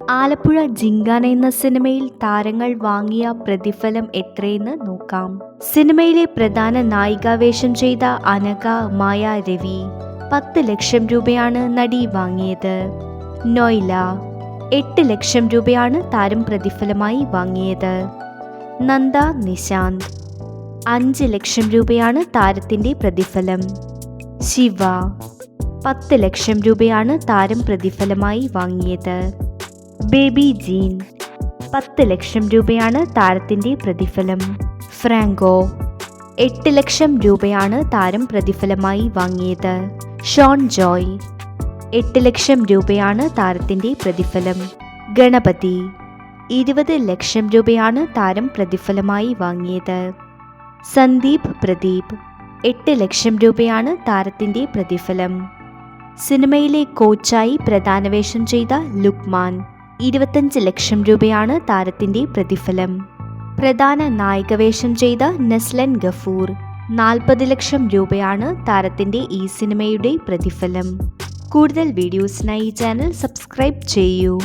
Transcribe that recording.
ആലപ്പുഴ ജിങ്കാന എന്ന സിനിമയിൽ താരങ്ങൾ വാങ്ങിയ പ്രതിഫലം എത്രയെന്ന് നോക്കാം. സിനിമയിലെ പ്രധാന നായികാവേഷം ചെയ്ത അനക മായ രവി പത്ത് ലക്ഷം രൂപയാണ് നടി വാങ്ങിയത്. നൊയില എട്ട് ലക്ഷം രൂപയാണ് താരം പ്രതിഫലമായി വാങ്ങിയത്. നന്ദ നിശാന്ത് അഞ്ച് ലക്ഷം രൂപയാണ് താരത്തിന്റെ പ്രതിഫലം. ശിവ പത്ത് ലക്ഷം രൂപയാണ് താരം പ്രതിഫലമായി വാങ്ങിയത്. ബേബി ജീൻ. പത്ത് ലക്ഷം രൂപയാണ് താരത്തിന്റെ പ്രതിഫലം. ഫ്രാങ്കോ. എട്ട് ലക്ഷം രൂപയാണ് താരം പ്രതിഫലമായി വാങ്ങിയത്. ഷോൺ ജോയ്. എട്ട് ലക്ഷം രൂപയാണ് താരത്തിന്റെ പ്രതിഫലം. ഗണപതി. ഇരുപത് ലക്ഷം രൂപയാണ് താരം പ്രതിഫലമായി വാങ്ങിയത്. സന്ദീപ് പ്രദീപ്. എട്ട് ലക്ഷം രൂപയാണ് താരത്തിന്റെ പ്രതിഫലം. സിനിമയിലെ കോച്ചായി പ്രധാന വേഷം ചെയ്ത ലുക്മാൻ. ഇരുപത്തഞ്ച് ലക്ഷം രൂപയാണ് താരത്തിന്റെ പ്രതിഫലം. പ്രധാന നായികവേഷം ചെയ്ത നസ്ലൻ ഗഫൂർ നാൽപ്പത് ലക്ഷം രൂപയാണ് താരത്തിന്റെ ഈ സിനിമയുടെ പ്രതിഫലം. കൂടുതൽ വീഡിയോസിനായി ഈ ചാനൽ സബ്സ്ക്രൈബ് ചെയ്യൂ.